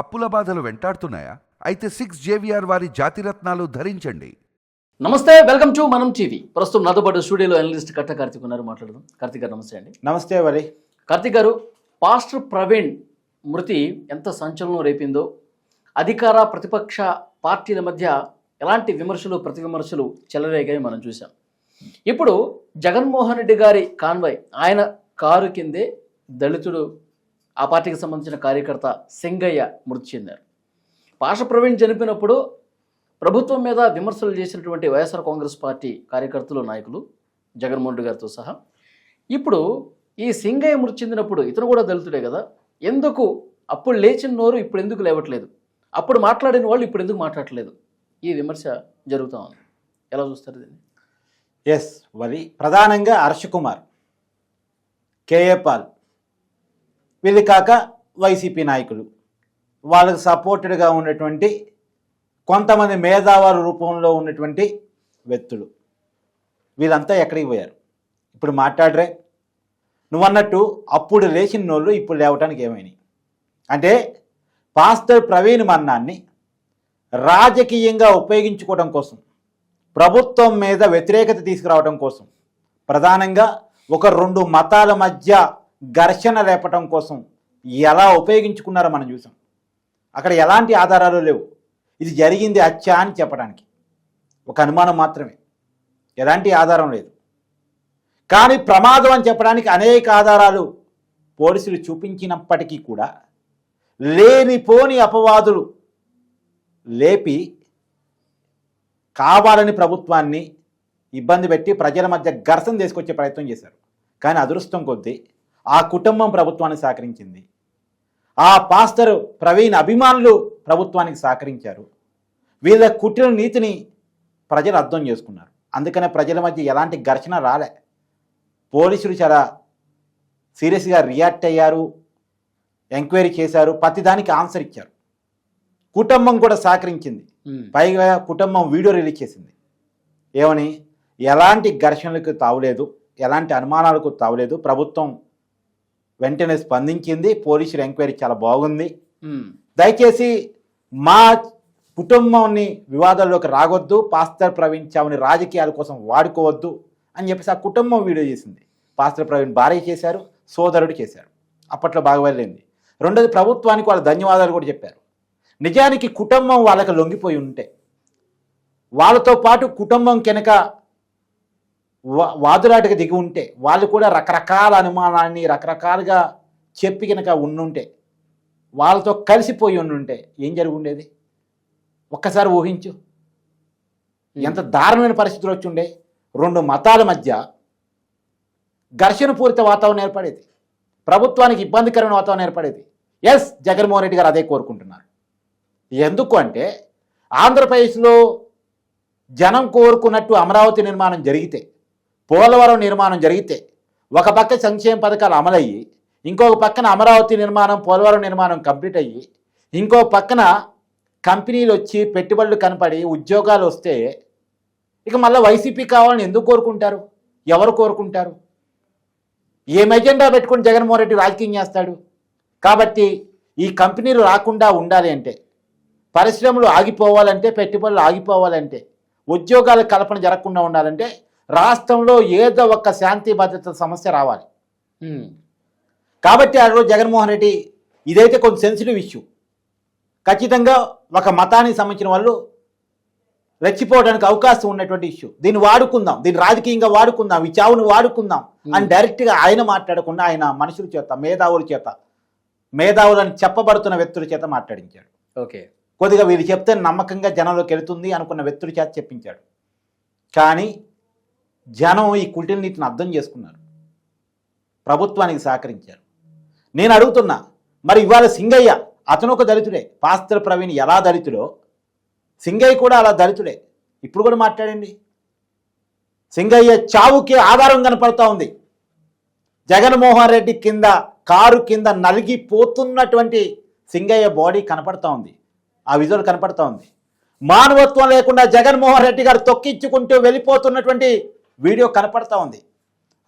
అప్పుల బాధలు వెంటాడుతున్నాయా? అయితే సిక్స్ జేవిఆర్ వారి జాతిరత్నాలు ధరించండి. నమస్తే వెల్కమ్ టు మనం టీవీ. ప్రస్తుతం నాతో పాటు స్టూడియోలో అనలిస్ట్ కట్ట కార్తిక్ ఉన్నారు మాట్లాడదాం. కార్తిక్ గారు నమస్తే అండి. నమస్తే వరి. కార్తిక్ గారు పాస్టర్ ప్రవీణ్ మృతి ఎంత సంచలనం రేపిందో అధికార ప్రతిపక్ష పార్టీల మధ్య ఎలాంటి విమర్శలు ప్రతి విమర్శలు చెలరేగాయి మనం చూసాం ఇప్పుడు జగన్మోహన్ రెడ్డి గారి కాన్వాయ్ ఆయన కారు కిందే దళితుడు ఆ పార్టీకి సంబంధించిన కార్యకర్త సింగయ్య మృతి చెందారు. పాష ప్రవీణ్ చనిపోయినప్పుడు ప్రభుత్వం మీద విమర్శలు చేసినటువంటి వైఎస్ఆర్ కాంగ్రెస్ పార్టీ కార్యకర్తలు నాయకులు జగన్మోహన్ రెడ్డి గారితో సహా. ఇప్పుడు ఈ సింగయ్య మృతి చెందినప్పుడు ఇతను కూడా దళితుడే కదా ఎందుకు అప్పుడు లేచిన నోరు ఇప్పుడు ఎందుకు లేవట్లేదు? అప్పుడు మాట్లాడిన వాళ్ళు ఇప్పుడు ఎందుకు మాట్లాడట్లేదు? ఈ విమర్శ జరుగుతూ ఉంది. ఎలా చూస్తారు దీన్ని? ఎస్ మరి ప్రధానంగా హర్ష కుమార్ కేఏ పాల్. వీళ్ళు కాక వైసీపీ నాయకులు. వాళ్ళకి సపోర్టెడ్గా ఉన్నటువంటి కొంతమంది మేధావారు రూపంలో ఉన్నటువంటి వ్యక్తులు. వీళ్ళంతా ఎక్కడికి పోయారు? ఇప్పుడు మాట్లాడరే. నువ్వన్నట్టు అప్పుడు లేచిన వాళ్ళు ఇప్పుడు లేవటానికి ఏమైనాయి? అంటే పాస్టర్ ప్రవీణ్ మన్నాన్ని రాజకీయంగా ఉపయోగించుకోవడం కోసం ప్రభుత్వం మీద వ్యతిరేకత తీసుకురావడం కోసం ప్రధానంగా ఒక రెండు మతాల మధ్య ఘర్షణ లేపటం కోసం ఎలా ఉపయోగించుకున్నారో మనం చూసాం. అక్కడ ఎలాంటి ఆధారాలు లేవు. ఇది జరిగింది అచ్చా అని చెప్పడానికి. ఒక అనుమానం మాత్రమే. ఎలాంటి ఆధారం లేదు. కానీ ప్రమాదం అని చెప్పడానికి అనేక ఆధారాలు పోలీసులు చూపించినప్పటికీ కూడా లేనిపోని అపవాదులు లేపి కావాలని ప్రభుత్వాన్ని ఇబ్బంది పెట్టి ప్రజల మధ్య ఘర్షణ తీసుకొచ్చే ప్రయత్నం చేశారు. కానీ అదృష్టం కొద్దీ ఆ కుటుంబం ప్రభుత్వానికి సహకరించింది. ఆ పాస్టర్ ప్రవీణ్ అభిమానులు ప్రభుత్వానికి సహకరించారు. వీళ్ళ కుట్టిన నీతిని ప్రజలు అర్థం చేసుకున్నారు. అందుకనే ప్రజల మధ్య ఎలాంటి ఘర్షణ రాలే. పోలీసులు చాలా సీరియస్గా రియాక్ట్ అయ్యారు. ఎంక్వైరీ చేశారు. ప్రతిదానికి ఆన్సర్ ఇచ్చారు. కుటుంబం కూడా సహకరించింది. పైగా కుటుంబం వీడియో రిలీజ్ చేసింది. ఏమని? ఎలాంటి ఘర్షణలకు తావులేదు. ఎలాంటి అనుమానాలకు తావులేదు. ప్రభుత్వం వెంటనే స్పందించింది. పోలీసుల ఎంక్వైరీ చాలా బాగుంది. దయచేసి మా కుటుంబాన్ని వివాదాల్లోకి రాగొద్దు. పాస్టర్ ప్రవీణ్ చావుని రాజకీయాల కోసం వాడుకోవద్దు అని చెప్పేసి ఆ కుటుంబం వీడియో చేసింది. పాస్టర్ ప్రవీణ్ భార్య చేశారు సోదరుడు చేశారు. అప్పట్లో బాగా వెళ్ళింది రెండోది ప్రభుత్వానికి వాళ్ళ ధన్యవాదాలు కూడా చెప్పారు. నిజానికి కుటుంబం వాళ్ళకి లొంగిపోయి ఉంటే వాళ్ళతో పాటు కుటుంబం కనుక వాదులాటకు దిగి ఉంటే వాళ్ళు కూడా రకరకాల అనుమానాన్ని రకరకాలుగా చెప్పి కనుక ఉండుంటే వాళ్ళతో కలిసిపోయి ఉండుంటే ఏం జరిగి ఉండేది ఒక్కసారి ఊహించు. ఎంత దారుణమైన పరిస్థితులు వచ్చి ఉండే రెండు మతాల మధ్య ఘర్షణ పూరిత వాతావరణం ఏర్పడేది. ప్రభుత్వానికి ఇబ్బందికరమైన వాతావరణం ఏర్పడేది. ఎస్ జగన్మోహన్ రెడ్డి గారు అదే కోరుకుంటున్నారు. ఎందుకు అంటే ఆంధ్రప్రదేశ్లో జనం కోరుకున్నట్టు అమరావతి నిర్మాణం జరిగితే పోలవరం నిర్మాణం జరిగితే ఒక పక్క సంక్షేమ పథకాలు అమలయ్యి ఇంకొక పక్కన అమరావతి నిర్మాణం పోలవరం నిర్మాణం కంప్లీట్ అయ్యి ఇంకో పక్కన కంపెనీలు వచ్చి పెట్టుబడులు కనపడి ఉద్యోగాలు వస్తే ఇక మళ్ళీ వైసీపీ కావాలని ఎందుకు కోరుకుంటారు? ఎవరు కోరుకుంటారు? ఏం ఎజెండా పెట్టుకుని జగన్మోహన్ రెడ్డి రాజకీయం చేస్తాడు? కాబట్టి ఈ కంపెనీలు రాకుండా ఉండాలి అంటే పరిశ్రమలు ఆగిపోవాలంటే పెట్టుబడులు ఆగిపోవాలంటే ఉద్యోగాల కల్పన జరగకుండా ఉండాలంటే రాష్ట్రంలో ఏదో ఒక శాంతి భద్రత సమస్య రావాలి. ఉమ్. కాబట్టి ఆ రోజు జగన్మోహన్ రెడ్డి ఇదైతే కొంచెం సెన్సిటివ్ ఇష్యూ ఖచ్చితంగా ఒక మతానికి సంబంధించిన వాళ్ళు రెచ్చిపోవడానికి అవకాశం ఉన్నటువంటి ఇష్యూ దీన్ని వాడుకుందాం దీన్ని రాజకీయంగా వాడుకుందాం ఈ చావును వాడుకుందాం అని డైరెక్ట్గా ఆయన మాట్లాడకుండా ఆయన మనుషుల చేత మేధావుల చేత మేధావులని చెప్పబడుతున్న వ్యక్తుల చేత మాట్లాడించాడు. ఓకే కొద్దిగా వీళ్ళు చెప్తే నమ్మకంగా జనంలోకి వెళుతుంది అనుకున్న వ్యక్తుల చేత చెప్పించాడు. కానీ జనం ఈ కుటిల నీటిని అర్థం చేసుకున్నారు. ప్రభుత్వానికి సహకరించారు. నేను అడుగుతున్నా మరి ఇవాళ సింగయ్య అతను ఒక దళితుడే. పాస్త్ర ప్రవీణ్ ఎలా దళితుడో? సింగయ్య కూడా అలా దళితుడే. ఇప్పుడు కూడా మాట్లాడండి. సింగయ్య చావుకి ఆధారం కనపడతా ఉంది. జగన్మోహన్ రెడ్డి కింద కారు కింద నలిగిపోతున్నటువంటి సింగయ్య బాడీ కనపడతా ఉంది. ఆ విజువల్ కనపడతా ఉంది. మానవత్వం లేకుండా జగన్మోహన్ రెడ్డి గారు తొక్కించుకుంటూ వెళ్ళిపోతున్నటువంటి వీడియో కనపడతా ఉంది.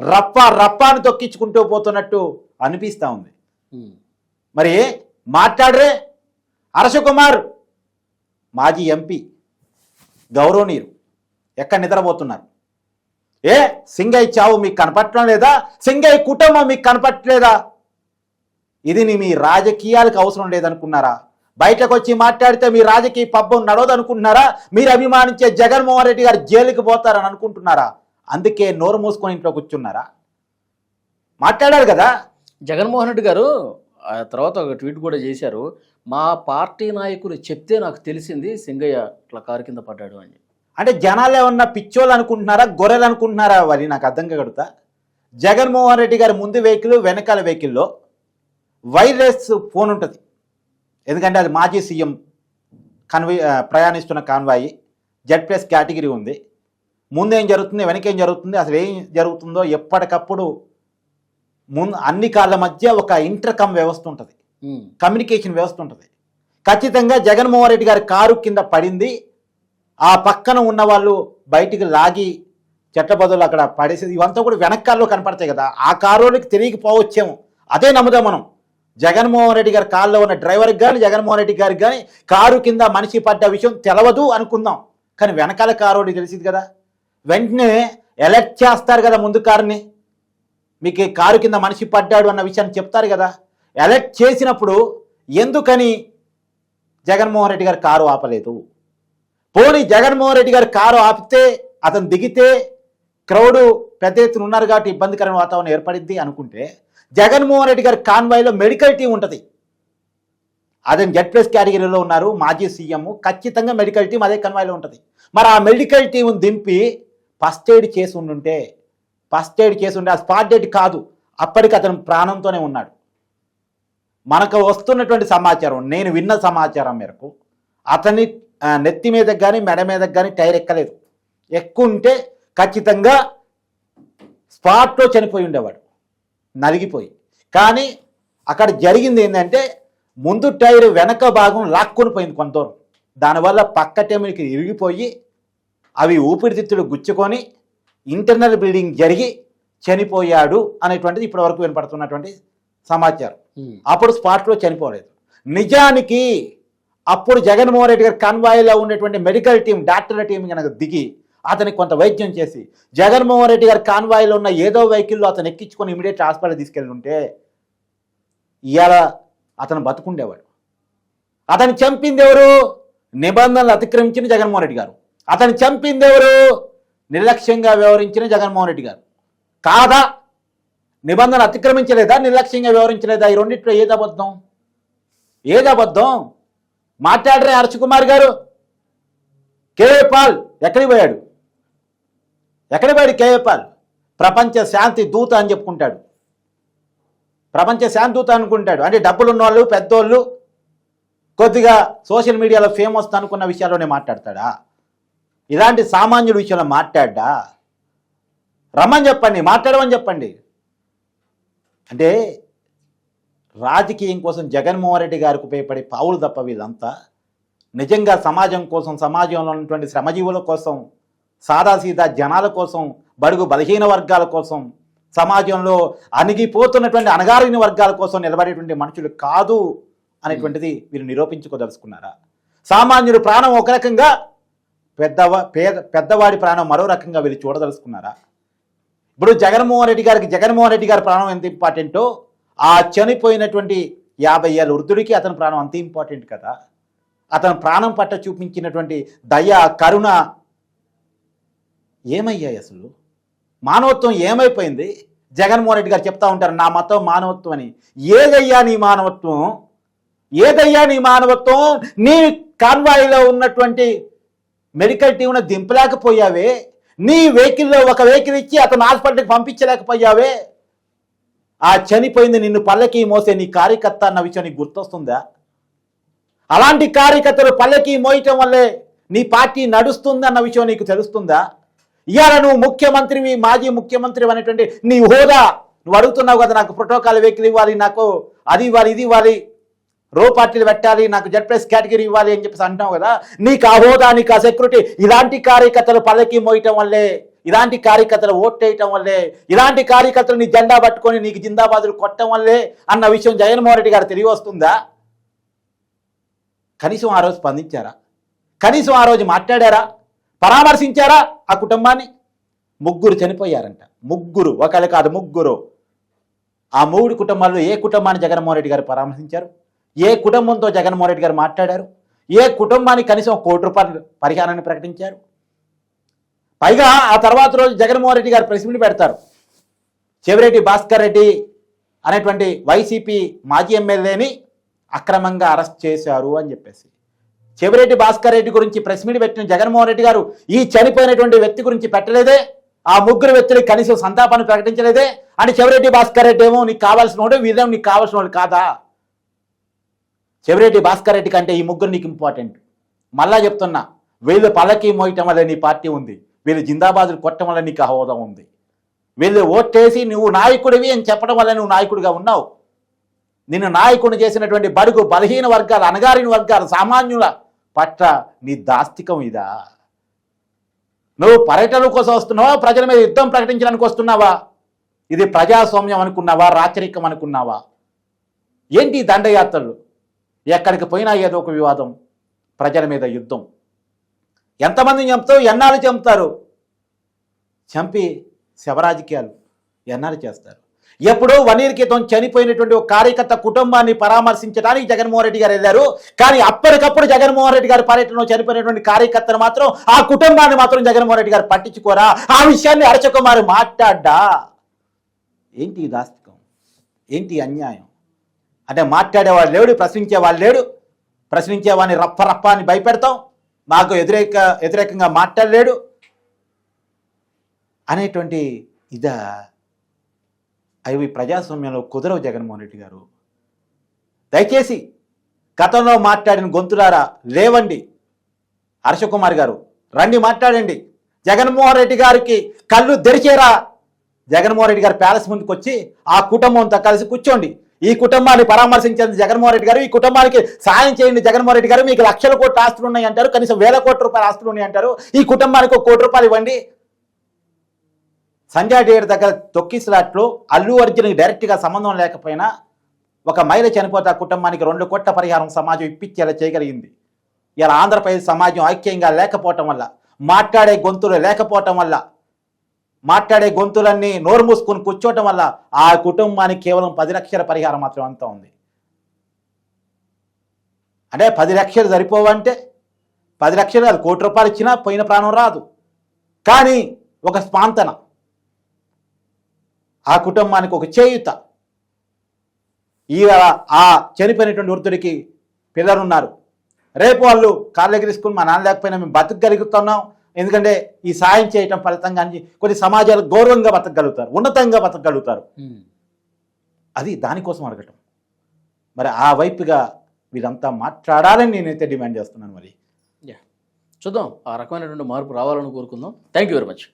రప్ప రప్పాని తొక్కించుకుంటూ పోతున్నట్టు అనిపిస్తూ ఉంది. మరి మాట్లాడరే. హర్షకుమార్ మాజీ ఎంపీ గౌరవనీయులు ఎక్కడ నిద్రపోతున్నారు? ఏ? సింగయ్య చావు మీకు కనపట్టడం లేదా? సింగయ్య కుటుంబం మీకు కనపట్టలేదా ఇది మీ రాజకీయాలకు అవసరం లేదనుకున్నారా? బయటకు వచ్చి మాట్లాడితే మీ రాజకీయ పబ్బం నడవదనుకుంటున్నారా? మీరు అభిమానించే జగన్మోహన్ రెడ్డి గారు జైలుకి పోతారని అనుకుంటున్నారా? అందుకే నోరు మూసుకొని ఇంట్లో కూర్చున్నారా? మాట్లాడారు కదా? జగన్మోహన్ రెడ్డి గారు ఆ తర్వాత ఒక ట్వీట్ కూడా చేశారు మా పార్టీ నాయకులు చెప్తే నాకు తెలిసింది సింగయ్య ఇట్లా కారు కింద పడ్డాడు అని. అంటే జనాలు ఏమన్నా పిచ్చోళ్ళు అనుకుంటున్నారా గొర్రెలు అనుకుంటున్నారా వరి నాకు అర్థం కడుతా జగన్మోహన్ రెడ్డి గారి ముందు వెహికల్ వెనకాల వెహికల్లో వైర్లెస్ ఫోన్ ఉంటుంది. ఎందుకంటే అది మాజీ సీఎం కన్వీ ప్రయాణిస్తున్న కాన్వాయి జెడ్ ప్లస్ కేటగిరీ ఉంది. ముందేం జరుగుతుంది వెనకేం జరుగుతుంది అసలు ఏం జరుగుతుందో ఎప్పటికప్పుడు ముందు అన్ని కాళ్ళ మధ్య ఒక ఇంటర్కమ్ వ్యవస్థ ఉంటుంది. కమ్యూనికేషన్ వ్యవస్థ ఉంటుంది. ఖచ్చితంగా జగన్మోహన్ రెడ్డి గారి కారు కింద పడింది. ఆ పక్కన ఉన్న వాళ్ళు బయటికి లాగి చెట్ల బదులు అక్కడ పడేసేది ఇవంతా కూడా వెనకాల్లో కనపడతాయి కదా. ఆ కారులోకి తిరిగిపోవచ్చేమో. అదే నమ్ముదాం మనం. జగన్మోహన్ రెడ్డి గారి కారులో ఉన్న డ్రైవర్కి కానీ జగన్మోహన్ రెడ్డి గారికి కానీ కారు కింద మనిషి పడ్డ విషయం తెలవదు అనుకుందాం. కానీ వెనకాల కారు తెలిసింది కదా. వెంటనే ఎలర్ట్ చేస్తారు కదా ముందు కారుని. మీకు కారు కింద మనిషి పడ్డాడు అన్న విషయాన్ని చెప్తారు కదా. అలర్ట్ చేసినప్పుడు ఎందుకని జగన్మోహన్ రెడ్డి గారు కారు ఆపలేదు? పోనీ జగన్మోహన్ రెడ్డి గారు కారు ఆపితే అతను దిగితే క్రౌడ్ పెద్ద ఎత్తున ఉన్నారు కాబట్టి ఇబ్బందికరమైన వాతావరణం ఏర్పడింది అనుకుంటే జగన్మోహన్ రెడ్డి గారి కాన్వాయ్లో మెడికల్ టీం ఉంటుంది. అదే జెడ్ ప్లస్ కేటగిరీలో ఉన్నారు మాజీ సీఎం ఖచ్చితంగా మెడికల్ టీం అదే కన్వాయ్లో ఉంటుంది. మరి ఆ మెడికల్ టీం దింపి ఫస్ట్ ఎయిడ్ చేసి ఉండుంటే ఫస్ట్ ఎయిడ్ చేసి ఉంటే ఆ స్పాట్ డెడ్ కాదు. అప్పటికి అతను ప్రాణంతోనే ఉన్నాడు. మనకు వస్తున్నటువంటి సమాచారం నేను విన్న సమాచారం మేరకు అతని నెత్తి మీద కానీ మెడ మీదకి కానీ టైర్ ఎక్కలేదు. ఎక్కుంటే ఖచ్చితంగా స్పాట్లో చనిపోయి ఉండేవాడు. నలిగిపోయి. కానీ అక్కడ జరిగింది ఏంటంటే ముందు టైర్ వెనక భాగం లాక్కొని పోయింది కొంత దూరం దానివల్ల పక్క టెమికి ఇరిగిపోయి అవి ఊపిరితిత్తులు గుచ్చుకొని ఇంటర్నల్ బ్లీడింగ్ జరిగి చనిపోయాడు అనేటువంటిది ఇప్పటివరకు వినపడుతున్నటువంటి సమాచారం. ఉమ్. అప్పుడు స్పాట్లో చనిపోలేదు. నిజానికి అప్పుడు జగన్మోహన్ రెడ్డి గారి కన్వాయిలో ఉన్నటువంటి మెడికల్ టీం డాక్టర్ల టీం కనుక దిగి అతనికి కొంత వైద్యం చేసి జగన్మోహన్ రెడ్డి గారి కాన్వాయిలో ఉన్న ఏదో వెహికల్లో అతను ఎక్కించుకొని ఇమీడియట్ హాస్పిటల్ తీసుకెళ్ళి ఉంటే ఇవాళ అతను బతుకుండేవాడు. అతను చంపింది ఎవరు? నిబంధనలు అతిక్రమించిన జగన్మోహన్ రెడ్డి గారు. అతను చంపింది ఎవరు నిర్లక్ష్యంగా వ్యవహరించిన జగన్మోహన్ రెడ్డి గారు. కాదా? నిబంధన అతిక్రమించలేదా? నిర్లక్ష్యంగా వ్యవహరించలేదా? ఈ రెండింటిలో ఏది అబద్ధం? ఏది అబద్ధం? మాట్లాడరే హర్షకుమార్ గారు. కేఏ పాల్ ఎక్కడికి పోయాడు? ఎక్కడికి పోయాడు కేఏ పాల్? ప్రపంచ శాంతి దూత అని చెప్పుకుంటాడు. ప్రపంచ శాంతి దూత అనుకుంటాడు. అంటే డబ్బులు ఉన్నవాళ్ళు పెద్దోళ్ళు కొద్దిగా సోషల్ మీడియాలో ఫేమస్ అనుకున్న విషయాల్లోనే మాట్లాడతాడా? ఇలాంటి సామాన్యుల విషయంలో మాట్లాడ్డా? రమ్మని చెప్పండి మాట్లాడమని చెప్పండి. అంటే రాజకీయం కోసం జగన్మోహన్ రెడ్డి గారికి ఉపయోగపడే పావులు తప్ప వీళ్ళంతా నిజంగా సమాజం కోసం సమాజంలో ఉన్నటువంటి శ్రమజీవుల కోసం సాదాసీదా జనాల కోసం బడుగు బలహీన వర్గాల కోసం సమాజంలో అణిగిపోతున్నటువంటి అణగారిన వర్గాల కోసం నిలబడేటువంటి మనుషులు కాదు అనేటువంటిది వీరు నిరూపించుకోదలుచుకున్నారా? సామాన్యుడు ప్రాణం ఒక రకంగా పెద్దవా పేద పెద్దవాడి ప్రాణం మరో రకంగా వీళ్ళు చూడదలుచుకున్నారా? ఇప్పుడు జగన్మోహన్ రెడ్డి గారికి జగన్మోహన్ రెడ్డి గారి ప్రాణం ఎంత ఇంపార్టెంటో ఆ చనిపోయినటువంటి యాభై ఏళ్ళ వృద్ధుడికి అతని ప్రాణం అంత ఇంపార్టెంట్ కదా? అతను ప్రాణం పట్ట చూపించినటువంటి దయ కరుణ ఏమయ్యాయి అసలు? మానవత్వం ఏమైపోయింది? జగన్మోహన్ రెడ్డి గారు చెప్తా ఉంటారు నా మతం మానవత్వం అని. ఏదయ్యా నీ మానవత్వం? ఏదయ్యా నీ మానవత్వం? నీ కాన్వాయిలో ఉన్నటువంటి మెడికల్ టీంను దింపలేకపోయావే. నీ వెహికల్లో ఒక వెహికల్ ఇచ్చి అతను హాస్పిటల్కి పంపించలేకపోయావే. ఆ చనిపోయింది నిన్ను పల్లకి మోసే నీ కార్యకర్త అన్న విషయం నీకు గుర్తొస్తుందా? అలాంటి కార్యకర్తలు పల్లకి మోయటం వల్లే నీ పార్టీ నడుస్తుంది అన్న విషయం నీకు తెలుస్తుందా? ఇవాళ నువ్వు ముఖ్యమంత్రివి మాజీ ముఖ్యమంత్రి అనేటువంటి నీ హోదా. నువ్వు అడుగుతున్నావు కదా నాకు ప్రోటోకాల్ వెహికల్ ఇవ్వాలి నాకు అది ఇవ్వాలి ఇది ఇవ్వాలి. రో పార్టీలు పెట్టాలి నాకు జెడ్ ప్లస్ కేటగిరీ ఇవ్వాలి అని చెప్పేసి అంటున్నావు కదా నీకు ఆ హోదా నీకు ఆ సెక్యూరిటీ ఇలాంటి కార్యకర్తలు పదకి మోయటం వల్లే ఇలాంటి కార్యకర్తలు ఓట్టేయటం వల్లే ఇలాంటి కార్యకర్తలు నీ జెండా పట్టుకొని నీకు జిందాబాదులు కొట్టడం వల్లే అన్న విషయం జగన్మోహన్ రెడ్డి గారు తెలియ వస్తుందా కనీసం ఆ రోజు స్పందించారా? కనీసం ఆ రోజు మాట్లాడారా? పరామర్శించారా ఆ కుటుంబాన్ని? ముగ్గురు చనిపోయారంట. ముగ్గురు ఒకళ్ళు కాదు ముగ్గురు. ఆ మూడు కుటుంబాల్లో ఏ కుటుంబాన్ని జగన్మోహన్ రెడ్డి గారు పరామర్శించారు? ఏ కుటుంబంతో జగన్మోహన్ రెడ్డి గారు మాట్లాడారు? ఏ కుటుంబానికి కనీసం కోటి రూపాయలు పరిహారాన్ని ప్రకటించారు? పైగా ఆ తర్వాత రోజు జగన్మోహన్ రెడ్డి గారు ప్రెస్ మీట్ పెడతారు. చెవిరెడ్డి భాస్కర్ రెడ్డి అనేటువంటి వైసీపీ మాజీ ఎమ్మెల్యేని అక్రమంగా అరెస్ట్ చేశారు అని చెప్పేసి. చెవిరెడ్డి భాస్కర్ రెడ్డి గురించి ప్రెస్ మీట్ పెట్టిన జగన్మోహన్ రెడ్డి గారు ఈ చనిపోయినటువంటి వ్యక్తి గురించి పెట్టలేదే? ఆ ముగ్గురు వ్యక్తులకి కనీసం సంతాపాన్ని ప్రకటించలేదే? అని చెవిరెడ్డి భాస్కర్ రెడ్డి ఏమో నీకు కావాల్సిన వాడు వీరేమో నీకు కావాల్సిన వాడు కాదా? చెవిరెడ్డి భాస్కర్ రెడ్డి కంటే ఈ ముగ్గురు నీకు ఇంపార్టెంట్ మళ్ళా చెప్తున్నా వీళ్ళు పల్లకి మోయటం వల్ల నీ పార్టీ ఉంది. వీళ్ళు జిందాబాదులు కొట్టడం వల్ల నీకు హోదా ఉంది. వీళ్ళు ఓట్టేసి నువ్వు నాయకుడివి అని చెప్పడం వల్ల నువ్వు నాయకుడిగా ఉన్నావు. నిన్ను నాయకుడిని చేసినటువంటి బడుగు బలహీన వర్గాలు అనగారిన వర్గాలు సామాన్యుల పట్ల నీ దాస్తికం ఇదా? నువ్వు పర్యటన కోసం వస్తున్నావా? ప్రజల మీద యుద్ధం ప్రకటించడానికి వస్తున్నావా? ఇది ప్రజాస్వామ్యం అనుకున్నావా? రాచరికం అనుకున్నావా? ఏంటి దండయాత్రలు? ఎక్కడికి పోయినా ఏదో ఒక వివాదం ప్రజల మీద యుద్ధం. ఎంతమందిని చంపుతావు ఎన్నాళ్ళు చంపుతారు? చంపి శవరాజకీయాలు ఎన్నాళ్ళు చేస్తారు? ఎప్పుడో వన్ ఇయర్ క్రితం చనిపోయినటువంటి ఒక కార్యకర్త కుటుంబాన్ని పరామర్శించడానికి జగన్మోహన్ రెడ్డి గారు వెళ్ళారు. కానీ అప్పటికప్పుడు జగన్మోహన్ రెడ్డి గారి పర్యటనలో చనిపోయినటువంటి కార్యకర్తను మాత్రం ఆ కుటుంబాన్ని మాత్రం జగన్మోహన్ రెడ్డి గారు పట్టించుకోరా? ఆ విషయాన్ని అరచకుమారు మాట్లాడ్డా? ఏంటి దాస్తికం? ఏంటి అన్యాయం? అంటే మాట్లాడేవాడు లేడు ప్రశ్నించేవాడు లేడు. ప్రశ్నించేవాడిని రప్ప రప్ప అని భయపెడతాం. మాకు వ్యతిరేక వ్యతిరేకంగా మాట్లాడలేడు. అనేటువంటి ఇదా అవి ప్రజాస్వామ్యంలో కుదరవు జగన్మోహన్ రెడ్డి గారు. దయచేసి గతంలో మాట్లాడిన గొంతులారా లేవండి. హర్షకుమార్ గారు రండి మాట్లాడండి. జగన్మోహన్ రెడ్డి గారికి కళ్ళు తెరిచేరా. జగన్మోహన్ రెడ్డి గారు ప్యాలెస్ ముందుకు వచ్చి ఆ కుటుంబంతో కలిసి కూర్చోండి. ఈ కుటుంబాన్ని పరామర్శించండి జగన్మోహన్ రెడ్డి గారు ఈ కుటుంబానికి సాయం చేయండి జగన్మోహన్ రెడ్డి గారు మీకు లక్షల కోట్ల ఆస్తులు ఉన్నాయి అంటారు కనీసం వేల కోట్ల రూపాయల ఆస్తులు ఉన్నాయి అంటారు ఈ కుటుంబానికి ఒక కోటి రూపాయలు ఇవ్వండి. సంజయ్ డేర్ దగ్గర తొక్కిసలాట్లో అల్లు అర్జున్కి డైరెక్ట్గా సంబంధం లేకపోయినా ఒక మహిళ చనిపోతే ఆ కుటుంబానికి రెండు కోట్ల పరిహారం సమాజం ఇప్పించేలా చేయగలిగింది. ఇలా ఆంధ్రప్రదేశ్ సమాజం ఐక్యంగా లేకపోవటం వల్ల మాట్లాడే గొంతులు లేకపోవటం వల్ల మాట్లాడే గొంతులన్నీ నోరు మూసుకొని కూర్చోవటం వల్ల ఆ కుటుంబానికి కేవలం పది లక్షల పరిహారం మాత్రం అంతా ఉంది. అంటే పది లక్షలు సరిపోవంటే పది లక్షలు అది కోటి రూపాయలు ఇచ్చినా పోయిన ప్రాణం రాదు. కానీ ఒక స్పాంతన. ఆ కుటుంబానికి ఒక చేయుత. ఈ ఆ చనిపోయినటువంటి వృద్ధుడికి పిల్లలు ఉన్నారు రేపు వాళ్ళు కాళ్ళు ఎగిరిసుకుని మా నాన్న లేకపోయినా మేము బతకగలుగుతున్నాం ఎందుకంటే ఈ సాయం చేయటం ఫలితంగా కొన్ని సమాజాలు గౌరవంగా బతకగలుగుతారు ఉన్నతంగా బతకగలుగుతారు. అది దానికోసం అడగటం. మరి ఆ వైపుగా వీరంతా మాట్లాడాలని నేనైతే డిమాండ్ చేస్తున్నాను మరి. చూద్దాం ఆ రకమైనటువంటి మార్పు రావాలని కోరుకుందాం. Thank you very much